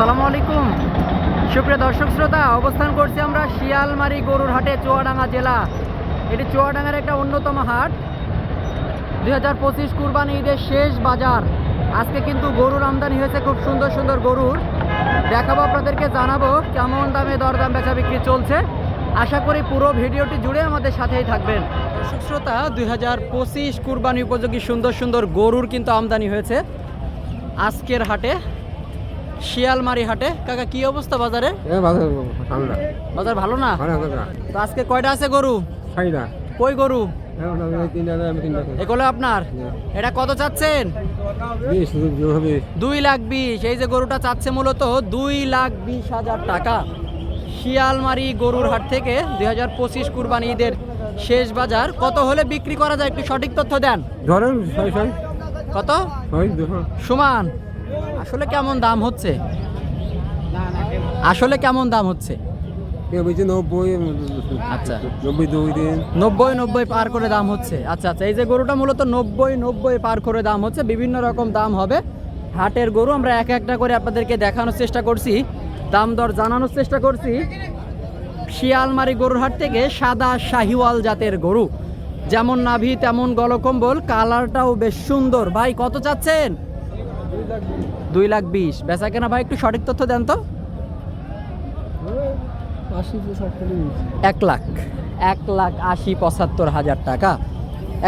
আসসালামু আলাইকুম। সুপ্রিয় দর্শক শ্রোতা, অবস্থান করছি আমরা শিয়ালমারি গরুর হাটে চুয়াডাঙ্গা জেলা। এটি চুয়াডাঙ্গার একটা অন্যতম হাট। দুই হাজার পঁচিশ কুরবানি ঈদের শেষ বাজার। আজকে কিন্তু গরুর আমদানি হয়েছে খুব সুন্দর সুন্দর গরুর। দেখাবো আপনাদেরকে, জানাব কেমন দামে দরদাম বেচা বিক্রি চলছে। আশা করি পুরো ভিডিওটি জুড়ে আমাদের সাথেই থাকবেন। দর্শক শ্রোতা, দুই হাজার পঁচিশ কুরবানি উপযোগী সুন্দর সুন্দর গরুর কিন্তু আমদানি হয়েছে। আজকের হাটে শিয়ালমারি হাটে। কাকা কি অবস্থা বাজারে? বাজার ভালো না? তো আজকে কয়টা আছে গরু? কই গরু? এগুলো আপনার? এটা কত চাচ্ছেন? দুই লাখ বিশ। এই যে গরুটা চাচ্ছে মূলত দুই লাখ বিশ হাজার টাকা। শিয়ালমারি গরুর হাট থেকে দুই হাজার পঁচিশ কুরবানি ঈদের শেষ বাজার। কত হলে বিক্রি করা যায়? একটু সঠিক তথ্য দেন। ধরেন কত? সমান। আসলে কেমন দাম হচ্ছে? আসলে কেমন দাম হচ্ছে? আচ্ছা। নব্বই নব্বই পার করে দাম হচ্ছে। আচ্ছা আচ্ছা এই যে গরুটা মূলত নব্বই নব্বই পার করে দাম হচ্ছে বিভিন্ন রকম দাম হবে। হাটের গরু আমরা এক একটা করে আপনাদেরকে দেখানোর চেষ্টা করছি দাম দর জানানোর চেষ্টা করছি। শিয়ালমারি গরুর হাট থেকে সাদা শাহিওয়াল জাতের গরু। যেমন নাভি তেমন গলকম্বল কালারটাও বেশ সুন্দর। ভাই কত চাচ্ছেন? দুই লাখ বিশ। বেচা কেনা ভাই, একটু সঠিক তথ্য দেন তো। এক লাখ। এক লাখ আশি পঁচাত্তর হাজার টাকা।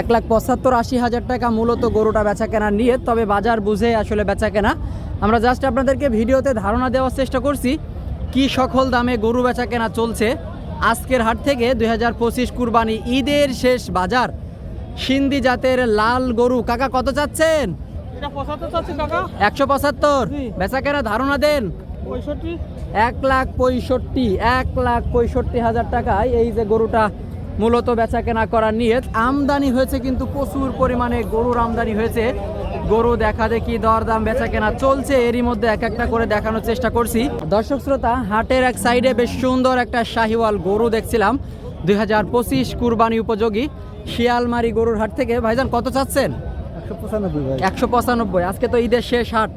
এক লাখ পঁচাত্তর আশি হাজার টাকা মূলত গরুটা বেচা কেনা নিয়ে, তবে বাজার বুঝে আসলে বেচা কেনা। আমরা জাস্ট আপনাদেরকে ভিডিওতে ধারণা দেওয়ার চেষ্টা করছি, কি সকল দামে গরু বেচা কেনা চলছে। আজকের হাট থেকে দুই হাজার পঁচিশ কুরবানি ঈদের শেষ বাজার। সিন্ধি জাতের লাল গরু। কাকা, কত চাচ্ছেন? একশো পঁচাত্তর। জি। বেচা কেনা ধারণা দেন। এক লাখ পঁয়ষট্টি এক লাখ পঁয়ষট্টি হাজার টাকায় এই যে গরুটা মূলত বেচা কেনা করার নিয়ে আমদানি হয়েছে কিন্তু প্রচুর পরিমাণে গরুর আমদানি হয়েছে। গরু দেখা দেখি দরদাম বেচা কেনা চলছে। এরই মধ্যে এক একটা করে দেখানোর চেষ্টা করছি। দর্শক শ্রোতা হাটের এক সাইডে বেশ সুন্দর একটা শাহিওয়াল গরু দেখছিলাম। দুই হাজার পঁচিশ কুরবানি উপযোগী। শিয়ালমারি গরুর হাট থেকে। ভাইজান কত চাচ্ছেন? একশো পঁচানব্বই আজকে তো ঈদের শেষ হাট।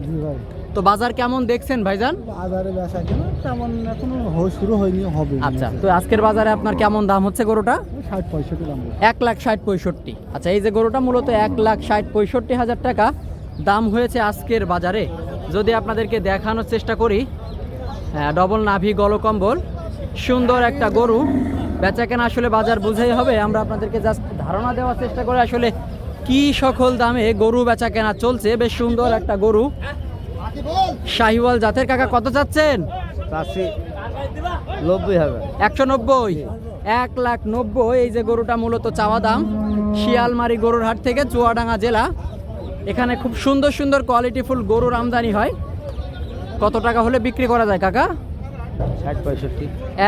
তো বাজার কেমন দেখছেন ভাইজান? বাজারে বেচা কিনা তেমন এখনও শুরু হয়নি হবে আচ্ছা তো আজকের বাজারে আপনার কেমন দাম হচ্ছে গরুটা? ষাট পঁয়ষট্টি দাম এক লাখ ষাট পঁয়ষট্টি। আচ্ছা এই যে গরুটা মূলত এক লাখ ষাট পঁয়ষট্টি হাজার টাকা দাম হয়েছে আজকের বাজারে। যদি আপনাদেরকে দেখানোর চেষ্টা করি হ্যাঁ ডবল নাভি গলকম্বল সুন্দর একটা গরু। বেচা কেনা আসলে বাজার বুঝেই হবে। আমরা আপনাদেরকে জাস্ট ধারণা দেওয়ার চেষ্টা করে আসলে কি সকল দামে গরু বেচা কেনা চলছে? বেশ সুন্দর একটা গরু। শাহিওয়াল জাতের কাকা কত চাচ্ছেন নব্বই হবে একশো নব্বই? এক লাখ নব্বই। এই যে গরুটা মূলত চাওয়া দাম। শিয়ালমারি গরুর হাট থেকে চুয়াডাঙ্গা জেলা। এখানে খুব সুন্দর সুন্দর কোয়ালিটিফুল গরুর আমদানি হয়। কত টাকা হলে বিক্রি করা যায় কাকা? ষাট পঁয়ষট্টি।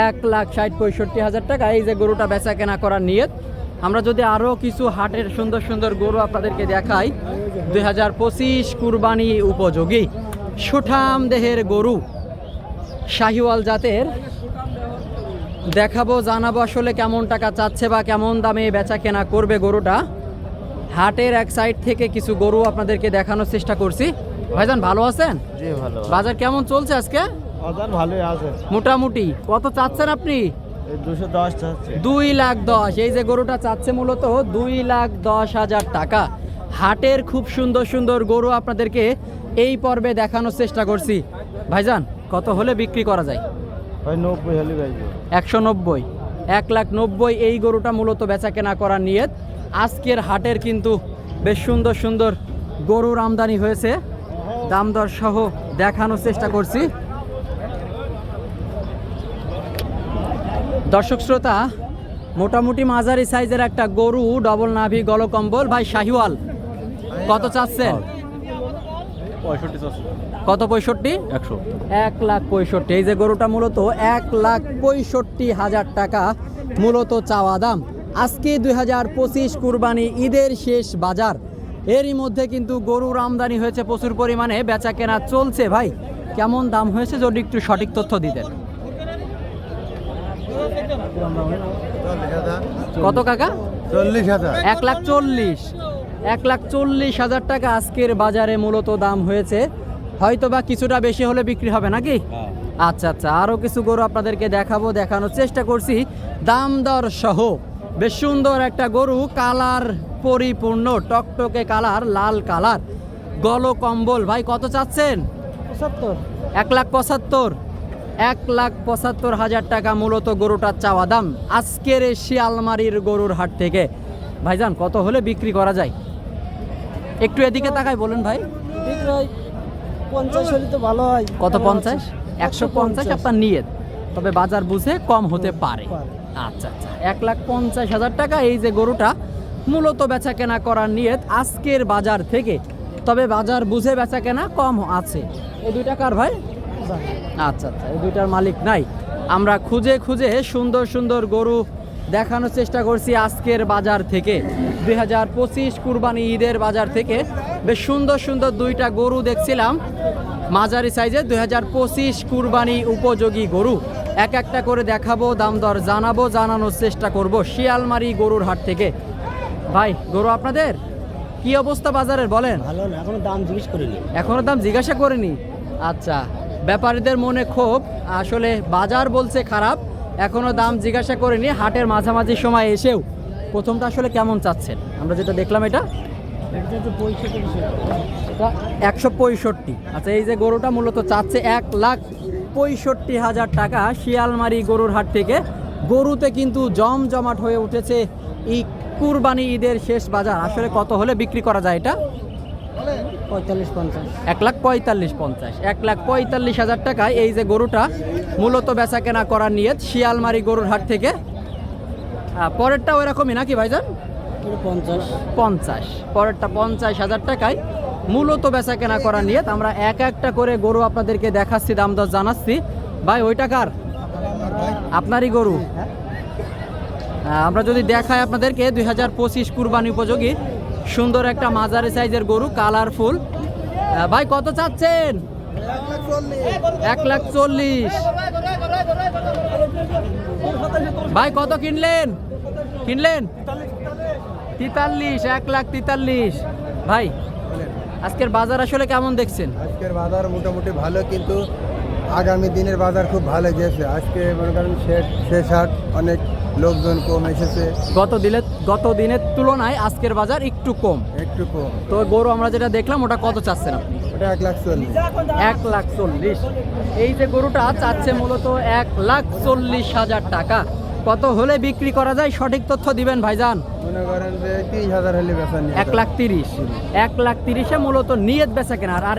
এক লাখ ষাট পঁয়ষট্টি হাজার টাকা। এই যে গরুটা বেচা কেনা করার নিয়ত। আমরা যদি আরও কিছু হাটের সুন্দর সুন্দর গরু আপনাদেরকে দেখাই দুই হাজার পঁচিশ কুরবানি উপযোগী। সুঠাম দেহের গরু শাহিওয়াল জাতের। দেখাবো জানাব আসলে কেমন টাকা চাচ্ছে বা কেমন দামে বেচা কেনা করবে গরুটা। হাটের এক সাইড থেকে কিছু গরু আপনাদেরকে দেখানোর চেষ্টা করছি। ভাইজান ভালো আছেন? জি ভালো। বাজার কেমন চলছে আজকে? বাজার ভালোই আছে। মোটামুটি। কত চাচ্ছেন আপনি? দুই লাখ দশ। এই যে গরুটা চাচ্ছে মূলত দুই লাখ দশ হাজার টাকা। হাটের খুব সুন্দর সুন্দর গরু আপনাদেরকে এই পর্বে দেখানোর চেষ্টা করছি। ভাইজান কত হলে বিক্রি করা যায়? একশো নব্বই। এক লাখ নব্বই এই গরুটা মূলত বেচা কেনা করার নিয়ত। আজকের হাটের কিন্তু বেশ সুন্দর সুন্দর গরুর আমদানি হয়েছে। দাম দর সহ দেখানোর চেষ্টা করছি। দর্শক শ্রোতা মোটামুটি মাঝারি সাইজের একটা গরু ডবল নাভি গলকম্বল। ভাই শাহিওয়াল কত চাচ্ছেন? চাচ্ছে। কত পঁয়ষট্টি? একশো। এক লাখ পঁয়ষট্টি। এই যে গরুটা মূলত এক লাখ পঁয়ষট্টি হাজার টাকা মূলত চাওয়া দাম। আজকে দুই হাজার পঁচিশ কুরবানি ঈদের শেষ বাজার। এরই মধ্যে কিন্তু গরুর আমদানি হয়েছে প্রচুর পরিমাণে। বেচা কেনা চলছে ভাই। কেমন দাম হয়েছে যদি একটু সঠিক তথ্য দিতেন। কত কাকা? চল্লিশ হাজার। এক লাখ চল্লিশ। এক লাখ চল্লিশ হাজার টাকা আজকের বাজারে মূলত দাম হয়েছে। হয়তো বা কিছুটা বেশি হলে বিক্রি হবে নাকি? আচ্ছা আচ্ছা আরও কিছু গরু আপনাদেরকে দেখাবো দেখানোর চেষ্টা করছি। দাম দর সহ। বেশ সুন্দর একটা গরু কালার পরিপূর্ণ টকটকে কালার লাল কালার। গল কম্বল ভাই কত চাচ্ছেন? পঁচাত্তর। এক লাখ পঁচাত্তর। এক লাখ পঁচাত্তর হাজার টাকা মূলত গরুটার চাওয়া দাম আজকের এই শিয়ালমারির গরুর হাট থেকে। ভাইজান কত হলে বিক্রি করা যায়? একটু এদিকে তাকাই বলেন ভাই। পঞ্চাশ হলে তো ভালো হয়। কত পঞ্চাশ? একশো পঞ্চাশ আপনার নিয়ে তবে বাজার বুঝে কম হতে পারে। পারে। আচ্ছা আচ্ছা। এক লাখ পঞ্চাশ হাজার টাকা এই যে গরুটা মূলত বেচা কেনা করার নিয়ত আজকের বাজার থেকে। তবে বাজার বুঝে বেচা কেনা কম আছে। এই দুই টাকার ভাই? আচ্ছা আচ্ছা এই দুইটার মালিক নাই। আমরা খুঁজে খুঁজে সুন্দর সুন্দর গরু দেখানোর চেষ্টা করছি আজকের বাজার থেকে। দুই হাজার পঁচিশ কুরবানি ঈদের বাজার থেকে বেশ সুন্দর সুন্দর দুইটা গরু দেখছিলাম। মাঝারি সাইজের দুই হাজার পঁচিশ কুরবানি উপযোগী গরু। এক একটা করে দেখাবো দাম দর জানাব জানানোর চেষ্টা করব শিয়ালমারি গরুর হাট থেকে। ভাই গরু আপনাদের? কি অবস্থা বাজারের বলেন? ভালো না এখনও দাম জিজ্ঞেস করিনি। এখনও দাম জিজ্ঞাসা করিনি? আচ্ছা ব্যাপারীদের মনে ক্ষোভ, আসলে বাজার বলছে খারাপ, এখনও দাম জিজ্ঞাসা করিনি, হাটের মাঝামাঝি সময় এসেও। প্রথমটা আসলে কেমন চাচ্ছেন? আমরা যেটা দেখলাম এটা, একশো পঁয়ষট্টি। আচ্ছা এই যে গরুটা মূলত চাচ্ছে এক লাখ পঁয়ষট্টি হাজার টাকা শিয়ালমারি গরুর হাট থেকে। গরুতে কিন্তু জমজমাট হয়ে উঠেছে এই কুরবানি ঈদের শেষ বাজার। আসলে কত হলে বিক্রি করা যায় এটা? পঁয়তাল্লিশ পঞ্চাশ। এক লাখ পঁয়তাল্লিশ পঞ্চাশ। এক লাখ পঁয়তাল্লিশ হাজার টাকায় এই যে গরুটা মূলত বেচা কেনা করার নিয়ত শিয়ালমারি গরুর হাট থেকে। আহ, পরেরটাও এরকমই নাকি ভাইজান? পঞ্চাশ। পঞ্চাশ। পরেরটা পঞ্চাশ হাজার টাকায় মূলত বেচা কেনা করার নিয়ত। আমরা এক একটা করে গরু আপনাদেরকে দেখাচ্ছি দাম দর জানাচ্ছি। ভাই ওই টাকার আপনারই গরু? আহ, আমরা যদি দেখাই আপনাদেরকে দুই হাজার পঁচিশ কুরবানি উপযোগী সুন্দর একটা মাঝারি সাইজের গরু কালারফুল ভাই, কত চাচ্ছেন? এক লাখ চল্লিশ। ভাই, কত কিনলেন? কিনলেন? তেতাল্লিশ, এক লাখ তেতাল্লিশ। ভাই, আজকের বাজার আসলে কেমন দেখছেন? আজকের বাজার মোটামুটি ভালো, কিন্তু আগামী দিনের বাজার খুব ভালো গেছে। আজকে মনে করেন শেষ শেষ হাট অনেক লোকজন কম এসেছে। গত দিনের গত দিনের তুলনায় আজকের বাজার একটু কম। একটু কম। তো গরু আমরা যেটা দেখলাম ওটা কত চাচ্ছেন আপনি? ওটা এক লাখ চল্লিশ। এক লাখ চল্লিশ। এই যে গরুটা চাচ্ছে মূলত এক লাখ চল্লিশ হাজার টাকা। কত হলে বিক্রি করা যায়? সঠিক তথ্য দিবেন ভাইজান। মনে করেন যে তিরিশ হাজার হলে বেচা এক লাখ তিরিশ। এক লাখ তিরিশে মূলত নিয়ত বেচা কেনার আর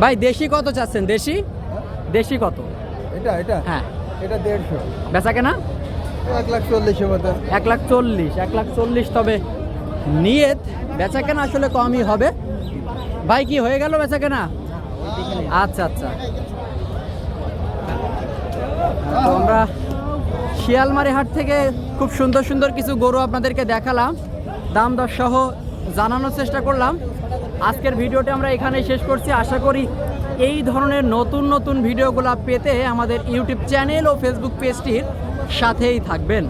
ভাই দেশি কত চাচ্ছেন? দেশি? দেশি কত? এটা এটা? হ্যাঁ। এটা দেড়শো। বেচা কেনা? এক লাখ চল্লিশের মতো। এক লাখ চল্লিশ এক লাখ চল্লিশ। তবে নিয়ত বেচা কেনা আসলে কমই হবে। ভাই কি হয়ে গেল বেচা কেনা? আচ্ছা আচ্ছা। তো আমরা শিয়ালমারি হাট থেকে খুব সুন্দর সুন্দর কিছু গরু আপনাদেরকে দেখালাম। দাম দর সহ জানানোর চেষ্টা করলাম। আজকের ভিডিওটি আমরা এখানেই শেষ করছি। আশা করি এই ধরনের নতুন নতুন ভিডিওগুলো পেতে আমাদের ইউটিউব চ্যানেল ও ফেসবুক পেজটির সাথেই থাকবেন।